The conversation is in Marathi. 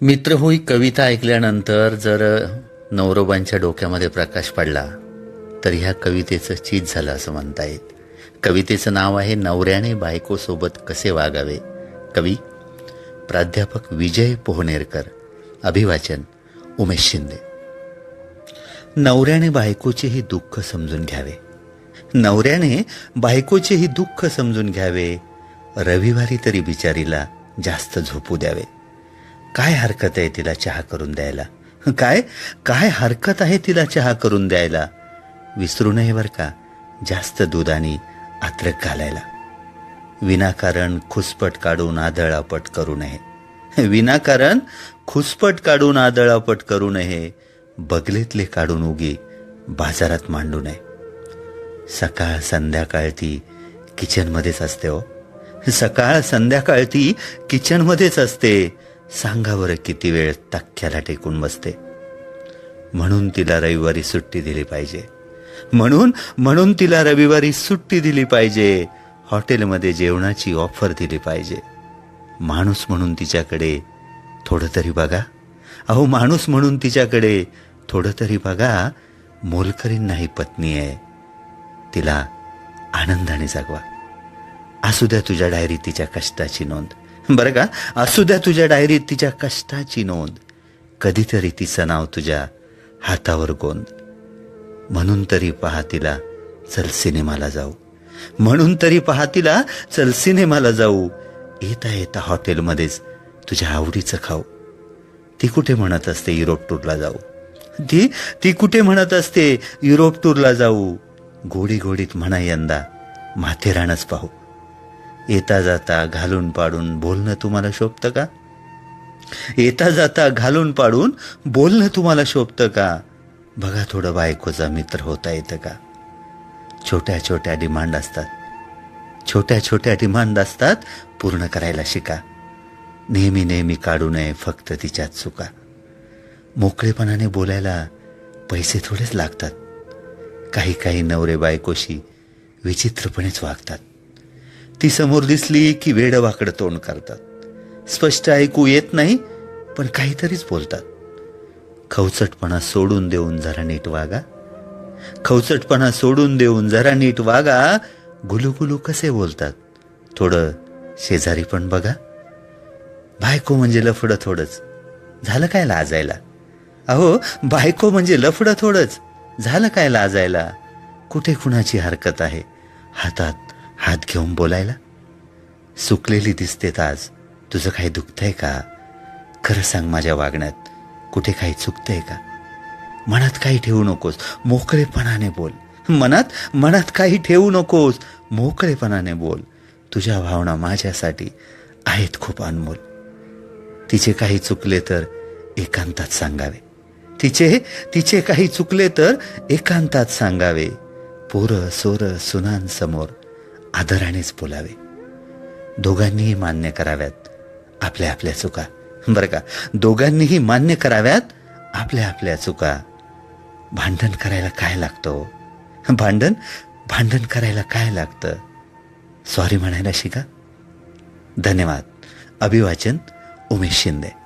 मित्र होई कविता ऐकल्यानंतर जर नवरोबांच्या डोक्यामध्ये प्रकाश पडला तर ह्या कवितेचं चीज झालं असं म्हणता येईल. कवितेचं नाव आहे नवऱ्याने बायकोसोबत कसे वागावे? कवी प्राध्यापक विजय पोहनेरकर अभिवाचन उमेश शिंदे. नवऱ्याने बायकोचेही दुःख समजून घ्यावे. नवऱ्याने बायकोचेही दुःख समजून घ्यावे. रविवारी तरी बिचारीला जास्त झोपू द्यावे. काय हरकत आहे तिला चहा करून द्यायला? काय? काय हरकत आहे तिला चहा करून द्यायला? विसरू नये बर का जास्त दुधाने आणि अद्रक घालायला. विनाकारण खुसपट काढून आदळापट करू नये. विनाकारण खुसपट काढून आदळापट करू नये. बगलेतले काढून उगी बाजारात मांडू नये. सकाळ संध्याकाळ ती किचनमध्येच असते हो. सकाळ संध्याकाळ ती किचनमध्येच असते. सांगा बरं किती वेळ तख्याला टेकून बसते? म्हणून तिला रविवारी सुट्टी दिली पाहिजे. म्हणून म्हणून तिला रविवारी सुट्टी दिली पाहिजे. हॉटेलमध्ये जेवणाची ऑफर दिली पाहिजे. माणूस म्हणून तिच्याकडे थोडं तरी बघा. अहो माणूस म्हणून तिच्याकडे थोडं तरी बघा. मोलकरींना ही पत्नी आहे. तिला आनंदाने जगवा. असू द्या तुझ्या डायरी तिच्या कष्टाची नोंद. बरं का? असू द्या तुझ्या डायरीत तिच्या कष्टाची नोंद. कधीतरी तिचं नाव तुझ्या हातावर गोंद. म्हणून तरी पहा तिला चल सिनेमाला जाऊ. म्हणून तरी पहा तिला चल सिनेमाला जाऊ. येता येता हॉटेलमध्येच तुझ्या आवडीचं खाऊ. ती कुठे म्हणत असते युरोप टूरला जाऊ? ती ती कुठे म्हणत असते युरोप टूरला जाऊ? गोडी गोडीत म्हणा यंदा माथेरानच पाहू. येता जाता घालून पाडून बोलणं तुम्हाला शोभतं का? येता जाता घालून पाडून बोलणं तुम्हाला शोभतं का? बघा थोडं बायकोचा मित्र होता येतं का? छोट्या छोट्या डिमांड असतात. छोट्या छोट्या डिमांड असतात पूर्ण करायला शिका. नेहमी नेहमी काढू नये फक्त तिच्यात चुका. मोकळेपणाने बोलायला पैसे थोडेच लागतात. काही काही नवरे बायकोशी विचित्रपणेच वागतात. ती समोर दिसली की वेड वाकडं तोंड करतात. स्पष्ट ऐकू येत नाही पण काहीतरीच बोलतात. खवचटपणा सोडून देऊन जरा नीट वागा. खवचटपणा सोडून देऊन जरा नीट वागा. गुलुगुलू कसे बोलतात? थोडं शेजारी पण बघा. बायको म्हणजे लफडं थोडंच. झालं काय लाजायला? अहो बायको म्हणजे लफडं थोडंच. झालं काय लाजायला? कुठे कुणाची हरकत आहे? हातात हात घेऊन बोलायला? सुकलेली दिसतेत आज. तुझं काही दुखतंय का? खरं सांग माझ्या वागण्यात. कुठे काही चुकतंय का? मनात काही ठेवू नकोस. मोकळेपणाने बोल. मनात? मनात काही ठेवू नकोस. मोकळेपणाने बोल. तुझ्या भावना माझ्यासाठी आहेत खूप अनमोल. तिचे काही चुकले तर एकांतात सांगावे. तिचे? तिचे काही चुकले तर एकांतात सांगावे. पोरं सोरं सुनांसमोर आदरानेच बोलावे. दोघांनीही मान्य कराव्यात. आपल्या आपल्या चुका. बरं का? दोघांनीही मान्य कराव्यात. आपल्या आपल्या चुका. भांडण करायला काय लागतो हो? भांडण? भांडण करायला काय लागतं? सॉरी म्हणायला शिका. धन्यवाद. अभिवाचन उमेश शिंदे.